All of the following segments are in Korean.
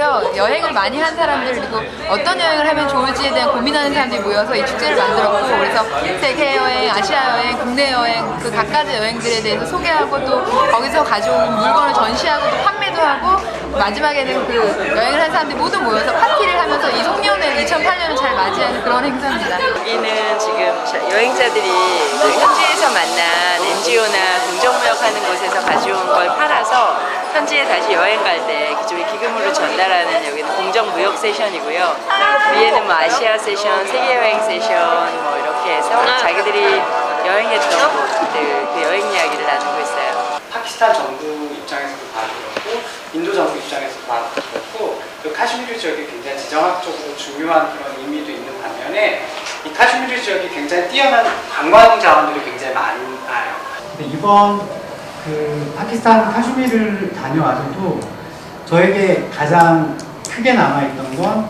여행을 많이 한 사람들 그리고 어떤 여행을 하면 좋을지에 대한 고민하는 사람들이 모여서 이 축제를 만들었고 그래서 세계 여행, 아시아 여행, 국내 여행 그 각가지 여행들에 대해서 소개하고 또 거기서 가져온 물건을 전시하고 또 판매도 하고 마지막에는 그 여행을 한 사람들이 모두 모여서 파티를 하면서 이 송년회 2008년을 잘 맞이하는 그런 행사입니다. 여기는 지금 자- 여행자들이 그 현지에서 만난 NGO나 공정무역하는 곳에서 가져온 걸 팔아서 현지에 다시 여행 갈때 그쪽에 기금으로 전달하는 여기는 공정무역 세션이고요. 위에는 뭐 아시아 세션, 세계 여행 세션 뭐 이렇게 해서 자기들이 여행했던 곳들 그 여행 이야기를 나누고 있어요. 파키스탄 정부 그렇고 인도 정부 봐도 그렇고 그 카슈미르 지역이 굉장히 지정학적으로 중요한 그런 의미도 있는 반면에 이 카슈미르 지역이 굉장히 뛰어난 관광 자원들이 굉장히 많아요. 이번 그 파키스탄 카슈미르를 다녀와서도 저에게 가장 크게 남아있던 건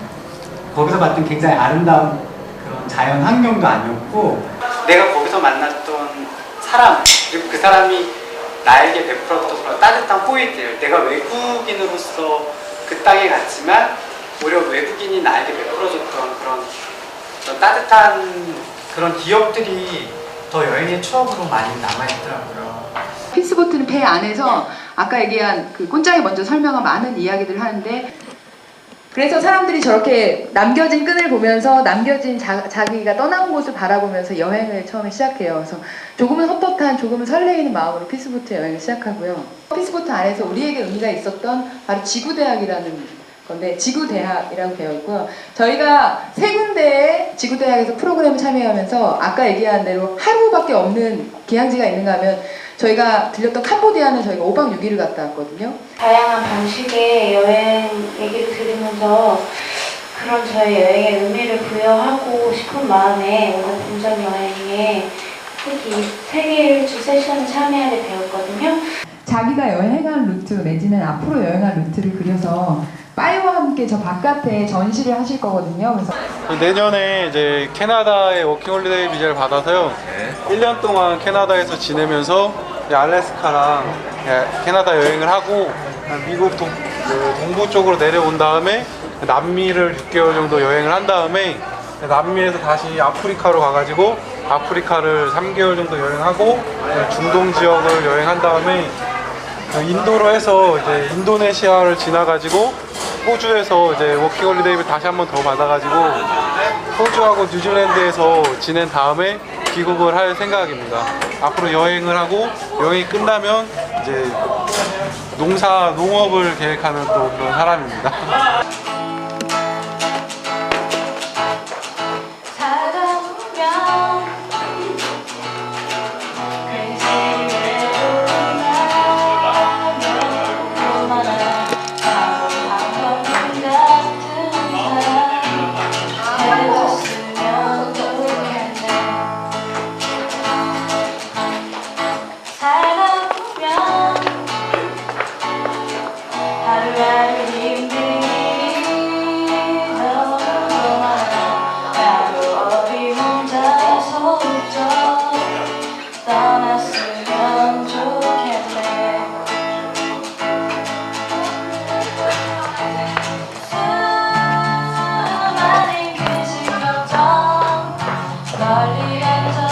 거기서 봤던 굉장히 아름다운 그런 자연 환경도 아니었고 내가 거기서 만났던 사람 그리고 그 사람이 나에게 베풀었던 그런 따뜻한 포인트를 내가 외국인으로서 그 땅에 갔지만 오히려 외국인이 나에게 베풀어줬던 그런, 그런 따뜻한 그런 기억들이 더 여행의 추억으로 많이 남아있더라고요. 피스보트는 배 안에서 아까 얘기한 그 꼰짝이 먼저 설명한 많은 이야기들을 하는데 그래서 사람들이 저렇게 남겨진 끈을 보면서 남겨진 자, 자기가 떠난 곳을 바라보면서 여행을 처음에 시작해요. 그래서 조금은 헛헛한 조금은 설레이는 마음으로 피스보트 여행을 시작하고요. 피스보트 안에서 우리에게 의미가 있었던 바로 지구대학이라는 건데 지구대학이라고 되어 있고요. 저희가 세 군데의 지구대학에서 프로그램을 참여하면서 아까 얘기한 대로 하루밖에 없는 기항지가 있는가 하면 저희가 들렸던 캄보디아는 저희가 5박 6일을 갔다 왔거든요. 다양한 방식의 여행 얘기를 들으면서 그런 저희 여행의 의미를 부여하고 싶은 마음에 오늘 분점 여행에 특히 세계 일주 세션에 참여하게 되었거든요. 자기가 여행한 루트 내지는 앞으로 여행할 루트를 그려서 파이와 함께 저 바깥에 전시를 하실 거거든요. 그래서 내년에 이제 캐나다의 워킹홀리데이 비자를 받아서요. 1년 동안 캐나다에서 지내면서 알래스카랑 예, 캐나다 여행을 하고 미국 동, 그 동부 쪽으로 내려온 다음에 남미를 6개월 정도 여행을 한 다음에 남미에서 다시 아프리카로 가가지고 아프리카를 3개월 정도 여행하고 중동 지역을 여행한 다음에 그 인도로 해서 이제 인도네시아를 지나가지고 호주에서 이제 워킹홀리데이를 다시 한 번 더 받아가지고 호주하고 뉴질랜드에서 지낸 다음에 귀국을 할 생각입니다. 앞으로 여행을 하고 여행이 끝나면 이제 농사 농업을 계획하는 또 그런 사람입니다. the end